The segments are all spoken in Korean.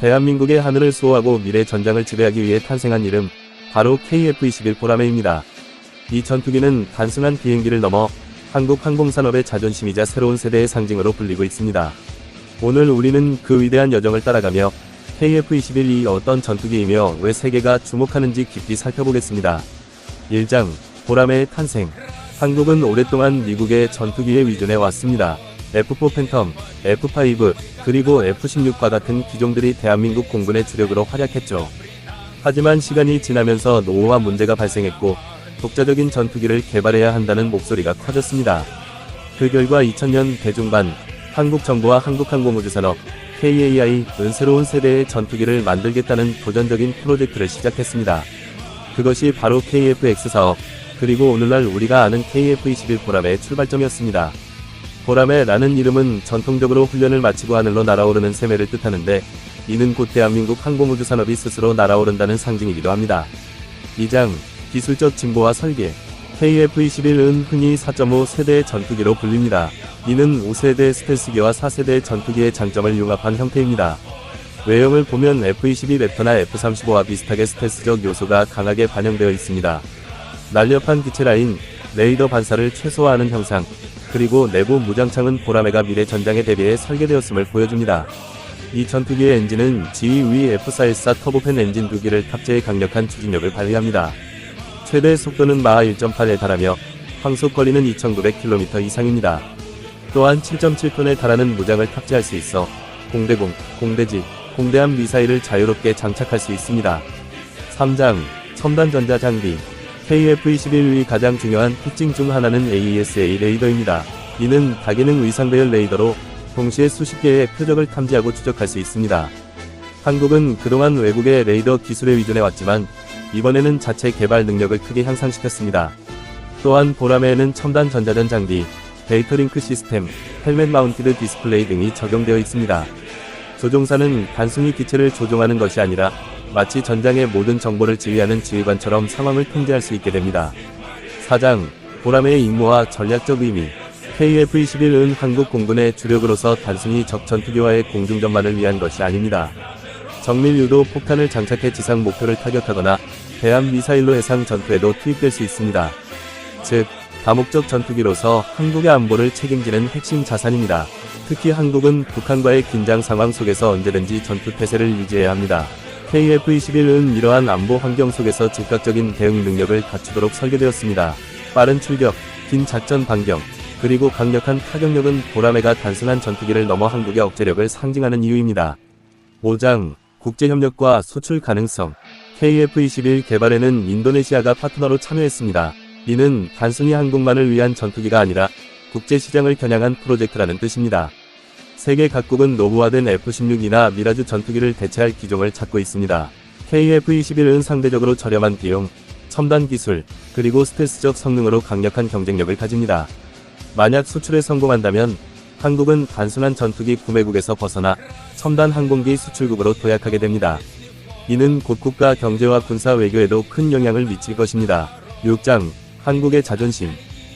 대한민국의 하늘을 수호하고 미래 전장을 지배하기 위해 탄생한 이름, 바로 KF-21 보라매입니다. 이 전투기는 단순한 비행기를 넘어 한국 항공산업의 자존심이자 새로운 세대의 상징으로 불리고 있습니다. 오늘 우리는 그 위대한 여정을 따라가며 KF-21이 어떤 전투기이며 왜 세계가 주목하는지 깊이 살펴보겠습니다. 1장 보라매의 탄생 한국은 오랫동안 미국의 전투기에 의존해 왔습니다. F4 팬텀, F5, 그리고 F16과 같은 기종들이 대한민국 공군의 주력으로 활약했죠. 하지만 시간이 지나면서 노후화 문제가 발생했고 독자적인 전투기를 개발해야 한다는 목소리가 커졌습니다. 그 결과 2000년 대중반 한국 정부와 한국항공우주산업 KAI는 새로운 세대의 전투기를 만들겠다는 도전적인 프로젝트를 시작했습니다. 그것이 바로 KF-X 사업, 그리고 오늘날 우리가 아는 KF-21 보람의 출발점이었습니다. 보람에라는 이름은 전통적으로 훈련을 마치고 하늘로 날아오르는 세매를 뜻하는데 이는 곧 대한민국 항공우주 산업이 스스로 날아오른다는 상징이기도 합니다. 2장 기술적 진보와 설계 KF-21은 흔히 4.5 세대의 전투기로 불립니다. 이는 5세대 스텔스기와 4세대 전투기의 장점을 융합한 형태입니다. 외형을 보면 F-22 랩터나 F-35와 비슷하게 스텔스적 요소가 강하게 반영되어 있습니다. 날렵한 기체 라인, 레이더 반사를 최소화하는 형상, 그리고 내부 무장창은 보라매가 미래 전장에 대비해 설계되었음을 보여줍니다. 이 전투기의 엔진은 지휘 위 F414 터보팬 엔진 두 기를 탑재해 강력한 추진력을 발휘합니다. 최대 속도는 마하 1.8에 달하며 항속 거리는 2900km 이상입니다. 또한 7.7톤에 달하는 무장을 탑재할 수 있어 공대공, 공대지, 공대함 미사일을 자유롭게 장착할 수 있습니다. 3장 첨단 전자 장비 KF-21의 가장 중요한 특징 중 하나는 AESA 레이더입니다. 이는 다기능 위상 배열 레이더로 동시에 수십 개의 표적을 탐지하고 추적할 수 있습니다. 한국은 그동안 외국의 레이더 기술에 의존해 왔지만 이번에는 자체 개발 능력을 크게 향상시켰습니다. 또한 보라매에는 첨단 전자전 장비, 데이터링크 시스템, 헬멧 마운티드 디스플레이 등이 적용되어 있습니다. 조종사는 단순히 기체를 조종하는 것이 아니라 마치 전장의 모든 정보를 지휘하는 지휘관처럼 상황을 통제할 수 있게 됩니다. 4장 보라매의 임무와 전략적 의미 KF-21은 한국 공군의 주력으로서 단순히 적 전투기와의 공중전만을 위한 것이 아닙니다. 정밀 유도 폭탄을 장착해 지상 목표를 타격하거나 대함 미사일로 해상 전투에도 투입될 수 있습니다. 즉, 다목적 전투기로서 한국의 안보를 책임지는 핵심 자산입니다. 특히 한국은 북한과의 긴장 상황 속에서 언제든지 전투 태세를 유지해야 합니다. KF-21은 이러한 안보 환경 속에서 즉각적인 대응 능력을 갖추도록 설계되었습니다. 빠른 출격, 긴 작전 반경, 그리고 강력한 타격력은 보라매가 단순한 전투기를 넘어 한국의 억제력을 상징하는 이유입니다. 5장 국제협력과 수출 가능성 KF-21 개발에는 인도네시아가 파트너로 참여했습니다. 이는 단순히 한국만을 위한 전투기가 아니라 국제시장을 겨냥한 프로젝트라는 뜻입니다. 세계 각국은 노후화된 F-16이나 미라주 전투기를 대체할 기종을 찾고 있습니다. KF-21은 상대적으로 저렴한 비용, 첨단 기술, 그리고 스텔스적 성능으로 강력한 경쟁력을 가집니다. 만약 수출에 성공한다면 한국은 단순한 전투기 구매국에서 벗어나 첨단 항공기 수출국으로 도약하게 됩니다. 이는 곧 국가 경제와 군사 외교에도 큰 영향을 미칠 것입니다. 6장 한국의 자존심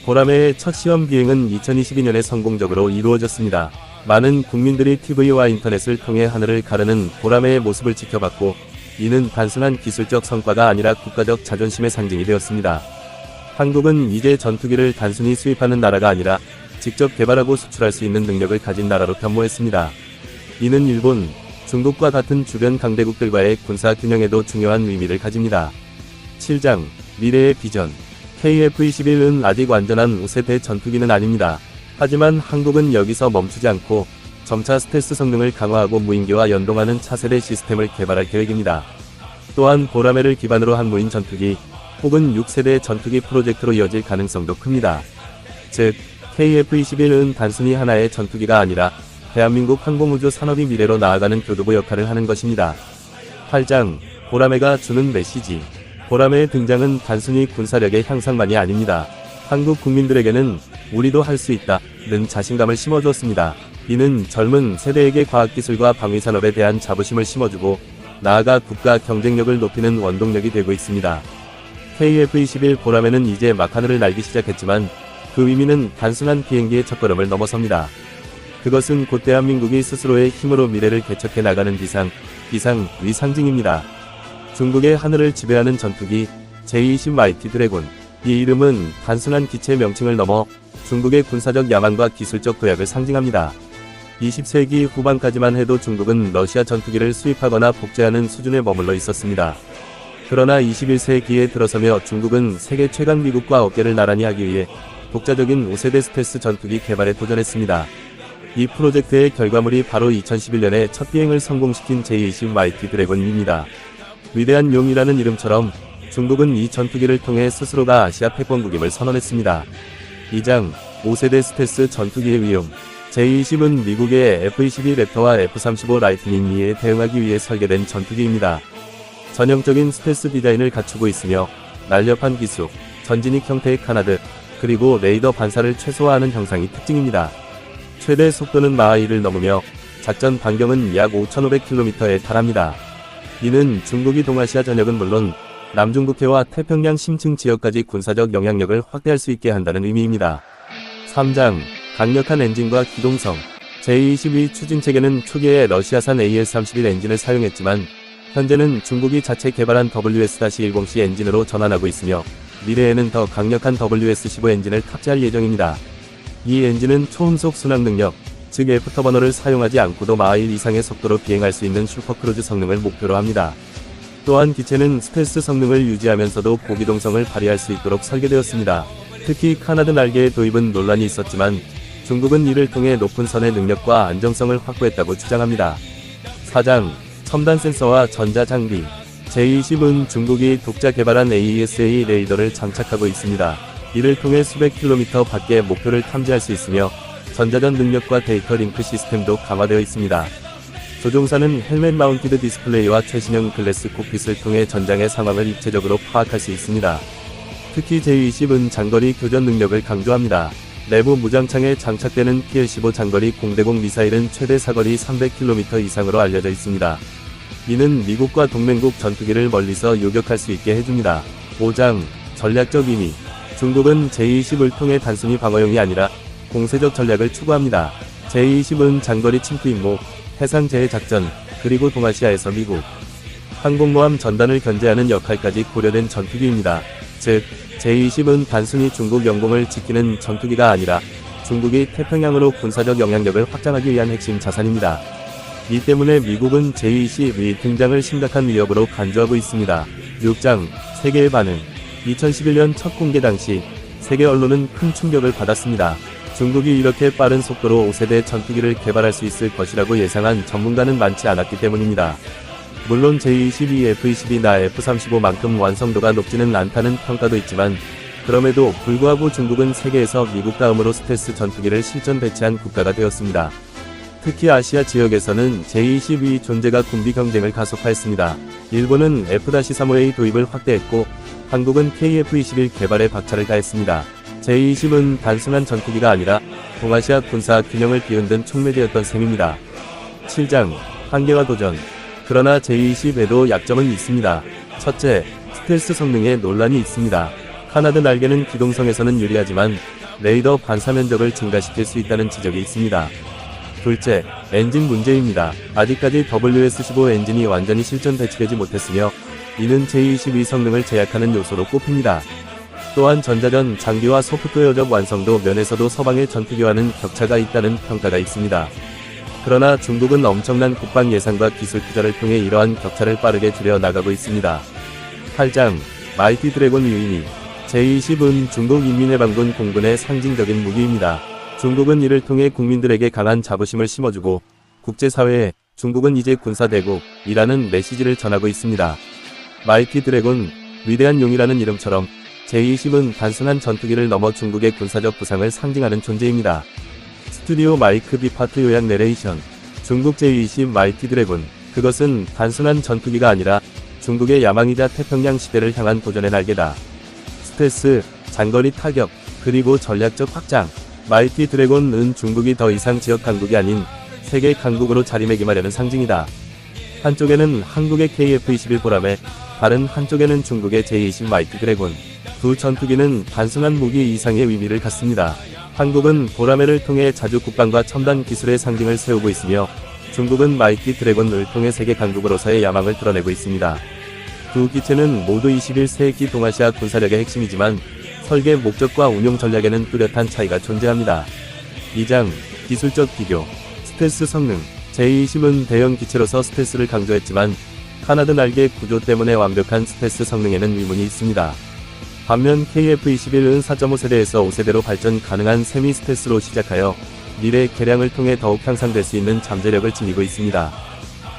보라매의 첫 시험 비행은 2022년에 성공적으로 이루어졌습니다. 많은 국민들이 TV와 인터넷을 통해 하늘을 가르는 보라매의 모습을 지켜봤고 이는 단순한 기술적 성과가 아니라 국가적 자존심의 상징이 되었습니다. 한국은 이제 전투기를 단순히 수입하는 나라가 아니라 직접 개발하고 수출할 수 있는 능력을 가진 나라로 변모했습니다. 이는 일본, 중국과 같은 주변 강대국들과의 군사 균형에도 중요한 의미를 가집니다. 7장 미래의 비전 KF-21은 아직 완전한 5세대 전투기는 아닙니다. 하지만 한국은 여기서 멈추지 않고 점차 스텔스 성능을 강화하고 무인기와 연동하는 차세대 시스템을 개발할 계획입니다. 또한 보라매를 기반으로 한 무인 전투기 혹은 6세대 전투기 프로젝트로 이어질 가능성도 큽니다. 즉, KF-21은 단순히 하나의 전투기가 아니라 대한민국 항공우주 산업이 미래로 나아가는 교두보 역할을 하는 것입니다. 8장 보라매가 주는 메시지 보라매의 등장은 단순히 군사력의 향상만이 아닙니다. 한국 국민들에게는 우리도 할 수 있다 는 자신감을 심어주었습니다. 이는 젊은 세대에게 과학기술과 방위산업에 대한 자부심을 심어주고 나아가 국가 경쟁력을 높이는 원동력이 되고 있습니다. KF-21 보라매는 이제 막하늘을 날기 시작했지만 그 의미는 단순한 비행기의 첫걸음을 넘어섭니다. 그것은 곧 대한민국이 스스로의 힘으로 미래를 개척해 나가는 비상, 비상, 위 상징입니다. 중국의 하늘을 지배하는 전투기 제20 마이티 드래곤. 이 이름은 단순한 기체 명칭을 넘어 중국의 군사적 야망과 기술적 도약을 상징합니다. 20세기 후반까지만 해도 중국은 러시아 전투기를 수입하거나 복제하는 수준에 머물러 있었습니다. 그러나 21세기에 들어서며 중국은 세계 최강 미국과 어깨를 나란히 하기 위해 독자적인 5세대 스텔스 전투기 개발에 도전했습니다. 이 프로젝트의 결과물이 바로 2011년에 첫 비행을 성공시킨 제20 마이티 드래곤입니다. 위대한 용이라는 이름처럼 중국은 이 전투기를 통해 스스로가 아시아 패권국임을 선언했습니다. 2장 5세대 스텔스 전투기의 위용 제20은 미국의 F-22 랩터와 F-35 라이트닝 2에 대응하기 위해 설계된 전투기입니다. 전형적인 스텔스 디자인을 갖추고 있으며 날렵한 기수, 전진익 형태의 카나드, 그리고 레이더 반사를 최소화하는 형상이 특징입니다. 최대 속도는 마하 1을 넘으며 작전 반경은 약 5,500km에 달합니다. 이는 중국이 동아시아 전역은 물론 남중국해와 태평양 심층 지역까지 군사적 영향력을 확대할 수 있게 한다는 의미입니다. 3장 강력한 엔진과 기동성 제22 추진체계는 초기에 러시아산 AS-31 엔진을 사용했지만 현재는 중국이 자체 개발한 WS-10C 엔진으로 전환하고 있으며 미래에는 더 강력한 WS-15 엔진을 탑재할 예정입니다. 이 엔진은 초음속 순항 능력, 즉 F터버너를 사용하지 않고도 마일 이상의 속도로 비행할 수 있는 슈퍼크루즈 성능을 목표로 합니다. 또한 기체는 스텔스 성능을 유지하면서도 고기동성을 발휘할 수 있도록 설계되었습니다. 특히 카나드 날개의 도입은 논란이 있었지만 중국은 이를 통해 높은 선의 능력과 안정성을 확보했다고 주장합니다. 4장 첨단 센서와 전자 장비 제20은 중국이 독자 개발한 AESA 레이더를 장착하고 있습니다. 이를 통해 수백 킬로미터 밖의 목표를 탐지할 수 있으며 전자전 능력과 데이터 링크 시스템도 강화되어 있습니다. 조종사는 헬멧 마운티드 디스플레이와 최신형 글래스 콕핏을 통해 전장의 상황을 입체적으로 파악할 수 있습니다. 특히 제20은 장거리 교전 능력을 강조합니다. 내부 무장창에 장착되는 PL-15 장거리 공대공 미사일은 최대 사거리 300km 이상으로 알려져 있습니다. 이는 미국과 동맹국 전투기를 멀리서 요격할 수 있게 해줍니다. 5장 전략적 의미 중국은 제20을 통해 단순히 방어용이 아니라 공세적 전략을 추구합니다. 제20은 장거리 침투 임무, 해상 재해 작전, 그리고 동아시아에서 미국 항공모함 전단을 견제하는 역할까지 고려된 전투기입니다. 즉, 제20은 단순히 중국 영공을 지키는 전투기가 아니라 중국이 태평양으로 군사적 영향력을 확장하기 위한 핵심 자산입니다. 이 때문에 미국은 제20의 등장을 심각한 위협으로 간주하고 있습니다. 6장 세계의 반응 2011년 첫 공개 당시 세계 언론은 큰 충격을 받았습니다. 중국이 이렇게 빠른 속도로 5세대 전투기를 개발할 수 있을 것이라고 예상한 전문가는 많지 않았기 때문입니다. 물론 제22, F22나 F35만큼 완성도가 높지는 않다는 평가도 있지만 그럼에도 불구하고 중국은 세계에서 미국 다음으로 스텔스 전투기를 실전 배치한 국가가 되었습니다. 특히 아시아 지역에서는 제22 존재가 군비 경쟁을 가속화했습니다. 일본은 F-35A 도입을 확대했고 한국은 KF-21 개발에 박차를 가했습니다. 제20은 단순한 전투기가 아니라 동아시아 군사 균형을 비운든 촉매되었던 셈입니다. 7장 한계와 도전 그러나 제20에도 약점은 있습니다. 첫째, 스텔스 성능에 논란이 있습니다. 카나드 날개는 기동성에서는 유리하지만 레이더 반사 면적을 증가시킬 수 있다는 지적이 있습니다. 둘째, 엔진 문제입니다. 아직까지 WS15 엔진이 완전히 실전 배치되지 못했으며 이는 제22 성능을 제약하는 요소로 꼽힙니다. 또한 전자전 장비와 소프트웨어적 완성도 면에서도 서방의 전투기와는 격차가 있다는 평가가 있습니다. 그러나 중국은 엄청난 국방 예산과 기술 투자를 통해 이러한 격차를 빠르게 줄여 나가고 있습니다. 8장 마이티 드래곤 유인이 제20은 중국 인민해방군 공군의 상징적인 무기입니다. 중국은 이를 통해 국민들에게 강한 자부심을 심어주고 국제사회에 중국은 이제 군사대국이라는 메시지를 전하고 있습니다. 마이티 드래곤, 위대한 용이라는 이름처럼 제20은 단순한 전투기를 넘어 중국의 군사적 부상을 상징하는 존재입니다. 스튜디오 마이크 비파트 요약 내레이션 중국 제20 마이티 드래곤 그것은 단순한 전투기가 아니라 중국의 야망이자 태평양 시대를 향한 도전의 날개다. 스텔스, 장거리 타격, 그리고 전략적 확장 마이티 드래곤은 중국이 더 이상 지역 강국이 아닌 세계 강국으로 자리매김하려는 상징이다. 한쪽에는 한국의 KF-21 보람에 다른 한쪽에는 중국의 제20 마이티 드래곤 두 전투기는 단순한 무기 이상의 의미를 갖습니다. 한국은 보라매를 통해 자주 국방과 첨단 기술의 상징을 세우고 있으며 중국은 마이티 드래곤을 통해 세계 강국으로서의 야망을 드러내고 있습니다. 두 기체는 모두 21세기 동아시아 군사력의 핵심이지만 설계 목적과 운용 전략에는 뚜렷한 차이가 존재합니다. 2장 기술적 비교 스텔스 성능 제20은 대형 기체로서 스텔스를 강조했지만 카나드 날개 구조 때문에 완벽한 스텔스 성능에는 의문이 있습니다. 반면 KF-21은 4.5세대에서 5세대로 발전 가능한 세미 스텔스로 시작하여 미래 개량을 통해 더욱 향상될 수 있는 잠재력을 지니고 있습니다.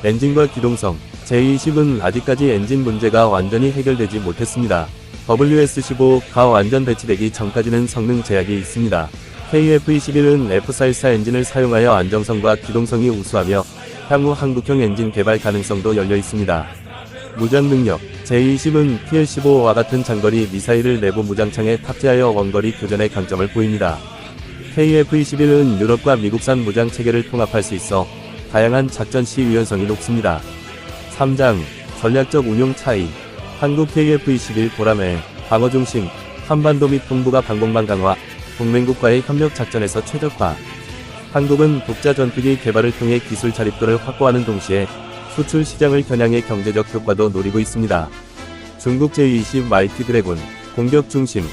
엔진과 기동성 제20은 아직까지 엔진 문제가 완전히 해결되지 못했습니다. WS15가 완전 배치되기 전까지는 성능 제약이 있습니다. KF-21은 F414 엔진을 사용하여 안정성과 기동성이 우수하며 향후 한국형 엔진 개발 가능성도 열려 있습니다. 무장 능력 제20은 PL-15와 같은 장거리 미사일을 내부 무장창에 탑재하여 원거리 교전의 강점을 보입니다. KF-21은 유럽과 미국산 무장 체계를 통합할 수 있어 다양한 작전 시 유연성이 높습니다. 3장 전략적 운용 차이 한국 KF-21 보람의 방어 중심 한반도 및 동북아 방공망 강화 동맹국과의 협력 작전에서 최적화 한국은 독자 전투기 개발을 통해 기술 자립도를 확보하는 동시에 수출 시장을 겨냥해 경제적 효과도 노리고 있습니다. 중국 제20 마이티 드래곤 공격 중심